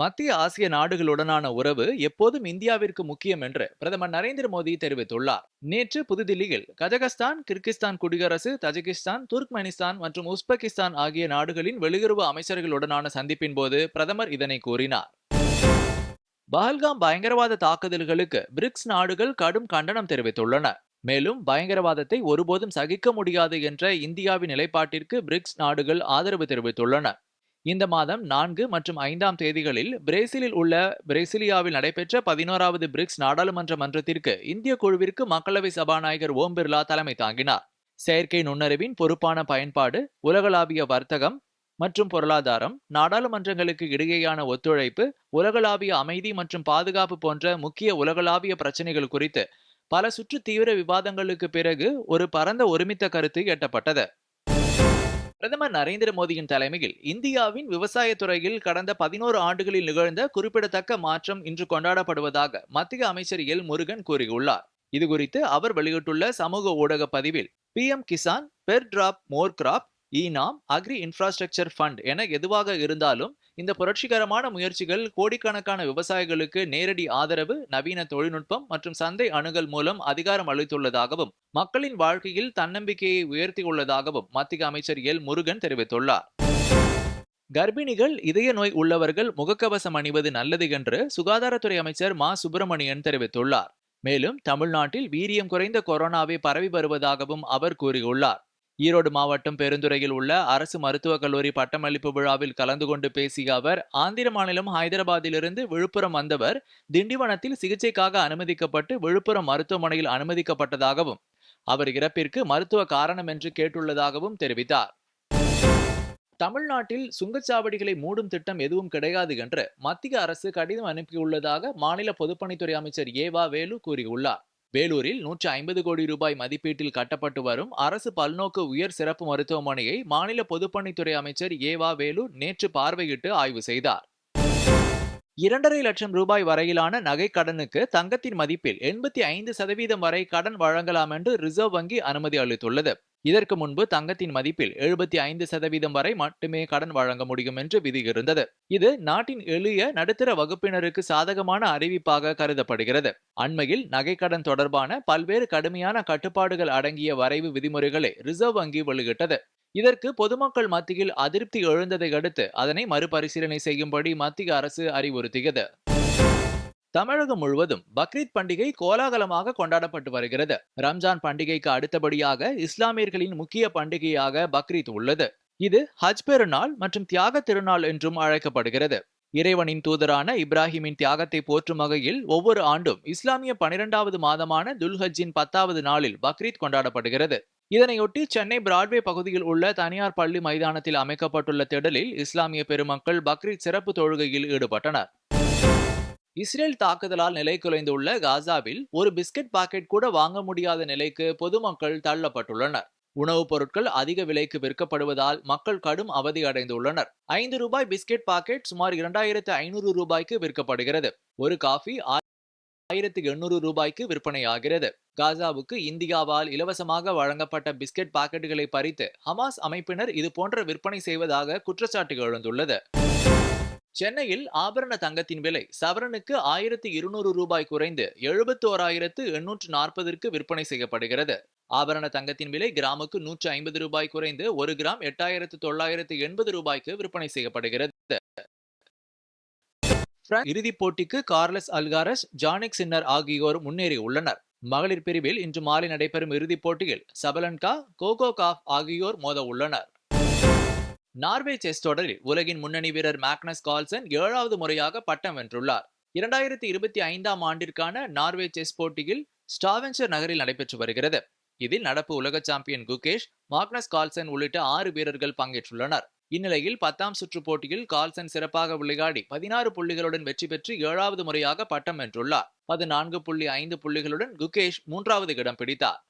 மத்திய ஆசிய நாடுகளுடனான உறவு எப்போதும் இந்தியாவிற்கு முக்கியம் என்று பிரதமர் நரேந்திர மோடி தெரிவித்துள்ளார். நேற்று புதுதில்லியில் கஜகஸ்தான் கிர்கிஸ்தான் குடியரசு தஜிகிஸ்தான் துர்க்மெனிஸ்தான் மற்றும் உஸ்பெகிஸ்தான் ஆகிய நாடுகளின் வெளியுறவு அமைச்சர்களுடனான சந்திப்பின் போது பிரதமர் இதனை கூறினார். பஹல்காம் பயங்கரவாத தாக்குதல்களுக்கு பிரிக்ஸ் நாடுகள் கடும் கண்டனம் தெரிவித்துள்ளன. மேலும் பயங்கரவாதத்தை ஒருபோதும் சகிக்க முடியாது என்ற இந்தியாவின் நிலைப்பாட்டிற்கு பிரிக்ஸ் நாடுகள் ஆதரவு தெரிவித்துள்ளன. இந்த மாதம் நான்கு மற்றும் ஐந்தாம் தேதிகளில் பிரேசிலில் உள்ள பிரேசிலியாவில் நடைபெற்ற பதினோராவது பிரிக்ஸ் நாடாளுமன்ற மன்றத்திற்கு இந்திய குழுவிற்கு மக்களவை சபாநாயகர் ஓம் பிர்லா தலைமை தாங்கினார். செயற்கை நுண்ணறிவின் பொறுப்பான பயன்பாடு உலகளாவிய வர்த்தகம் மற்றும் பொருளாதாரம் நாடாளுமன்றங்களுக்கு இடையேயான ஒத்துழைப்பு உலகளாவிய அமைதி மற்றும் பாதுகாப்பு போன்ற முக்கிய உலகளாவிய பிரச்சனைகள் குறித்து பல சுற்று தீவிர விவாதங்களுக்கு பிறகு ஒரு பரந்த ஒருமித்த கருத்து எட்டப்பட்டது. பிரதமர் நரேந்திர மோடியின் தலைமையில் இந்தியாவின் விவசாய துறையில் கடந்த பதினோரு ஆண்டுகளில் நிகழ்ந்த குறிப்பிடத்தக்க மாற்றம் இன்று கொண்டாடப்படுவதாக மத்திய அமைச்சர் எல் முருகன் கூறியுள்ளார். இதுகுறித்து அவர் வெளியிட்டுள்ள சமூக ஊடக பதிவில் P M Kisan per drop more crop இ நாம் அக்ரி இன்ஃப்ராஸ்ட்ரக்சர் ஃபண்ட் என எதுவாக இருந்தாலும் இந்த புரட்சிகரமான முயற்சிகள் கோடிக்கணக்கான விவசாயிகளுக்கு நேரடி ஆதரவு நவீன தொழில்நுட்பம் மற்றும் சந்தை அணுகல் மூலம் அதிகாரம் அளித்துள்ளதாகவும் மக்களின் வாழ்க்கையில் தன்னம்பிக்கையை உயர்த்தியுள்ளதாகவும் மத்திய அமைச்சர் எல். முருகன் தெரிவித்துள்ளார். கர்ப்பிணிகள் இதய நோய் உள்ளவர்கள் முகக்கவசம் அணிவது நல்லது என்று சுகாதாரத்துறை அமைச்சர் மா. சுப்பிரமணியன் தெரிவித்துள்ளார். மேலும் தமிழ்நாட்டில் வீரியம் குறைந்த கொரோனாவை பரவி வருவதாகவும் அவர் கூறியுள்ளார். ஈரோடு மாவட்டம் பெருந்துறையில் உள்ள அரசு மருத்துவக் கல்லூரி பட்டமளிப்பு விழாவில் கலந்து கொண்டு பேசிய அவர் ஆந்திர மாநிலம் ஹைதராபாத்திலிருந்து விழுப்புரம் வந்தவர் திண்டிவனத்தில் சிகிச்சைக்காக அனுமதிக்கப்பட்டு விழுப்புரம் மருத்துவமனையில் அனுமதிக்கப்பட்டதாகவும் அவர் இறப்பிற்கு மருத்துவ காரணம் என்று கேட்டுள்ளதாகவும் தெரிவித்தார். தமிழ்நாட்டில் சுங்கச்சாவடிகளை மூடும் திட்டம் எதுவும் கிடையாது என்று மத்திய அரசு கடிதம் அனுப்பியுள்ளதாக மாநில பொதுப்பணித்துறை அமைச்சர் ஏவா வேலு கூறியுள்ளார். வேலூரில் நூற்றி ஐம்பது கோடி ரூபாய் மதிப்பீட்டில் கட்டப்பட்டு வரும் அரசு பல்நோக்கு உயர் சிறப்பு மருத்துவமனையை மாநில பொதுப்பணித்துறை அமைச்சர் ஏவா வேலு நேற்று பார்வையிட்டு ஆய்வு செய்தார். இரண்டரை லட்சம் ரூபாய் வரையிலான நகை கடனுக்கு தங்கத்தின் மதிப்பில் எண்பத்தி ஐந்து சதவீதம் வரை கடன் வழங்கலாம் என்று ரிசர்வ் வங்கி அனுமதி அளித்துள்ளது. இதற்கு முன்பு தங்கத்தின் மதிப்பில் எழுபத்தி ஐந்து சதவீதம் வரை மட்டுமே கடன் வழங்க முடியும் என்று விதி இருந்தது. இது நாட்டின் எளிய நடுத்தர வகுப்பினருக்கு சாதகமான அறிவிப்பாக கருதப்படுகிறது. அண்மையில் நகைக்கடன் தொடர்பான பல்வேறு கடுமையான கட்டுப்பாடுகள் அடங்கிய வரைவு விதிமுறைகளை ரிசர்வ் வங்கி வெளியிட்டது. இதற்கு பொதுமக்கள் மத்தியில் அதிருப்தி எழுந்ததை அடுத்து அதனை மறுபரிசீலனை செய்யும்படி மத்திய அரசு அறிவுறுத்தியது. தமிழகம் முழுவதும் பக்ரீத் பண்டிகை கோலாகலமாக கொண்டாடப்பட்டு வருகிறது. ரம்ஜான் பண்டிகைக்கு அடுத்தபடியாக இஸ்லாமியர்களின் முக்கிய பண்டிகையாக பக்ரீத் உள்ளது. இது ஹஜ் பெருநாள் மற்றும் தியாக திருநாள் என்றும் அழைக்கப்படுகிறது. இறைவனின் தூதரான இப்ராஹிமின் தியாகத்தை போற்றும் வகையில் ஒவ்வொரு ஆண்டும் இஸ்லாமிய பனிரெண்டாவது மாதமான துல்ஹஜ்ஜின் பத்தாவது நாளில் பக்ரீத் கொண்டாடப்படுகிறது. இதனையொட்டி சென்னை பிராட்வே பகுதியில் உள்ள தனியார் பள்ளி மைதானத்தில் அமைக்கப்பட்டுள்ள திடலில் இஸ்லாமிய பெருமக்கள் பக்ரீத் சிறப்பு தொழுகையில் ஈடுபட்டனர். இஸ்ரேல் தாக்குதலால் நிலை குலைந்துள்ள காசாவில் ஒரு பிஸ்கட் பாக்கெட் கூட வாங்க முடியாத நிலைக்கு பொதுமக்கள் தள்ளப்பட்டுள்ளனர். உணவுப் பொருட்கள் அதிக விலைக்கு விற்கப்படுவதால் மக்கள் கடும் அவதி அடைந்துள்ளனர். ஐந்து ரூபாய் பிஸ்கெட் பாக்கெட் சுமார் இரண்டாயிரத்து ஐநூறு ரூபாய்க்கு விற்கப்படுகிறது. ஒரு காஃபி ஆயிரத்து எண்ணூறு ரூபாய்க்கு விற்பனையாகிறது. காசாவுக்கு இந்தியாவால் இலவசமாக வழங்கப்பட்ட பிஸ்கெட் பாக்கெட்டுகளை பறித்து ஹமாஸ் அமைப்பினர் இதுபோன்ற விற்பனை செய்வதாக குற்றச்சாட்டு எழுந்துள்ளது. சென்னையில் ஆபரண தங்கத்தின் விலை சவரனுக்கு ஆயிரத்தி இருநூறு ரூபாய் குறைந்து எழுபத்தி ஓராயிரத்து எண்ணூற்று நாற்பதற்கு விற்பனை செய்யப்படுகிறது. ஆபரண தங்கத்தின் விலை கிராமுக்கு நூற்று ஐம்பது ரூபாய் குறைந்து ஒரு கிராம் எட்டாயிரத்து தொள்ளாயிரத்து எண்பது ரூபாய்க்கு விற்பனை செய்யப்படுகிறது. இறுதிப் போட்டிக்கு கார்லஸ் அல்காரஸ் ஜானிக் சின்னர் ஆகியோர் முன்னேறி உள்ளனர். மகளிர் பிரிவில் இன்று மாலை நடைபெறும் இறுதிப் போட்டியில் சபலன்கா கோகோ காஃப் ஆகியோர் மோத உள்ளனர். நார்வே செஸ் தொடரில் உலகின் முன்னணி வீரர் மேக்னஸ் கால்சன் ஏழாவது முறையாக பட்டம் வென்றுள்ளார். இரண்டாயிரத்தி இருபத்தி ஐந்தாம் ஆண்டிற்கான நார்வே செஸ் போட்டியில் ஸ்டாவென்சர் நகரில் நடைபெற்று வருகிறது. இதில் நடப்பு உலக சாம்பியன் குகேஷ் மாக்னஸ் கால்சன் உள்ளிட்ட ஆறு வீரர்கள் பங்கேற்றுள்ளனர். இந்நிலையில் பத்தாம் சுற்று போட்டியில் கால்சன் சிறப்பாக விளையாடி பதினாறு புள்ளிகளுடன் வெற்றி பெற்று ஏழாவது முறையாக பட்டம் வென்றுள்ளார். பதினான்கு புள்ளி ஐந்து புள்ளிகளுடன் குகேஷ் மூன்றாவது இடம் பிடித்தார்.